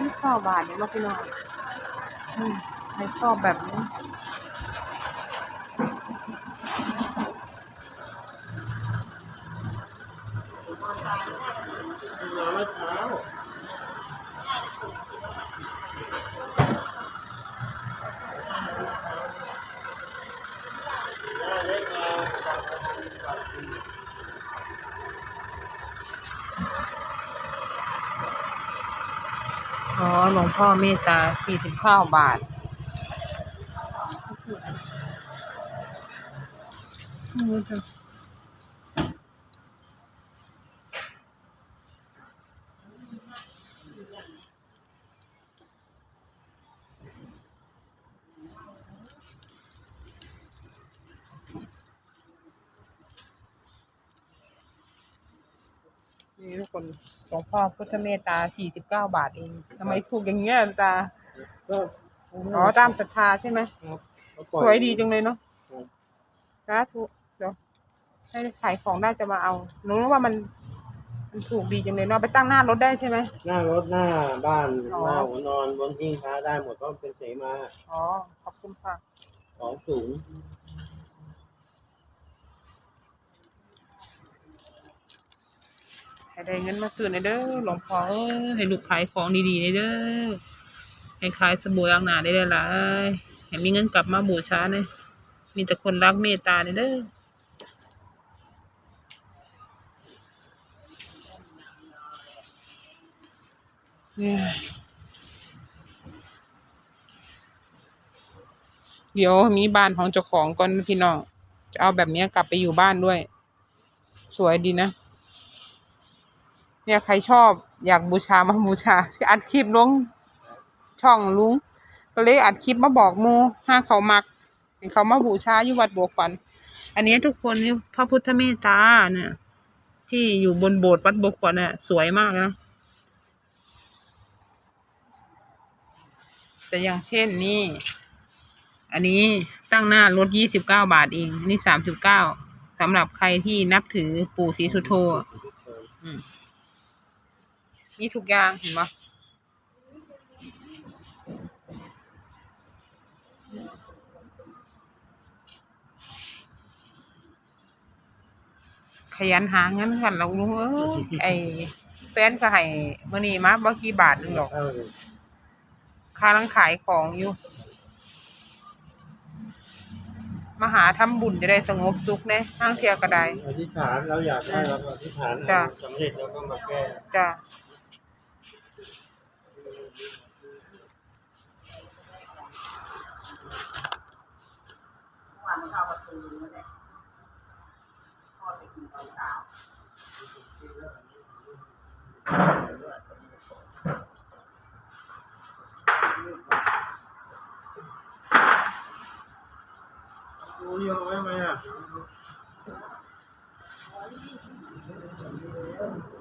สามสิบเก้าบาทเนี่ยเนาะพี่น้องอืมใครชอบแบบนี้ มาเมื่อเช้า อ๋อ หลวงพ่อเมตตาสี่สิบเก้าบาทไม่รู้ะ คนหลวงพ่อพุทธเมตตาสี่สิบเก้าบาทเองทำไมถูกอย่างเงี้ยตาก็อ๋อตามศรัทธาใช่ไหมสวยดีจังเลยเนาะสาธุเดี๋ยวให้ขายของได้จะมาเอาหนูรู้ว่ามันมันถูกดีจังเลยเนาะไปตั้งหน้ารถได้ใช่ไหมหน้ารถหน้าบ้านอ๋อหน้าหัวนอนบนหิ้งพระได้หมดเพราะเป็นเสมาอ๋อขอบคุณค่ะของสูง ให้ได้เงินมาซื้อในเด้อหลวงพ่อเอ้ยให้ลูกขายของดีๆในเด้อให้ขายสบู่ล้างหน้าได้หลายๆให้มีเงินกลับมาบูชาเนี่ยมีแต่คนรักเมตตาในเด้อเดี๋ยวมีบ้านของเจ้าของก่อนพี่น้องจะเอาแบบนี้กลับไปอยู่บ้านด้วย สวยดีนะ เนี่ยใครชอบอยากบูชามาบูชา อัดคลิปลงช่องลุงก็เลยอัดคลิปมาบอกมูห้าเขามักเขามาบูชาอยู่วัดบวกฝันอันนี้ทุกคนนี่พระพุทธเมตตาเนี่ย ที่อยู่บนโบสถ์วัดบวกฝันเนี่ยสวยมากนะแต่อย่างเช่นนี่ อันนี้ตั้งหน้ารถยี่สิบเก้าบาทเอง นี่สามสิบเก้าสำหรับใครที่นับถือปู่ศรีสุโธอะอื มนี่ทุกอย่างเห็นปะขยันหาเงินกันแล้วลุงเอ้ยไอแฟนก็ให้มื่อนี้มาบ่กี่บาทหนึงหรอกเท่าเลยค่ารังขายของอยู่มาหาทำบุญจะได้สงบสุขเน่ห้างเที่ยวก็ได้อธิษฐานเราอยากได้เราอธิษฐานจ้ะสำเร็จเราก็มาแก้จ้ะ ดูเ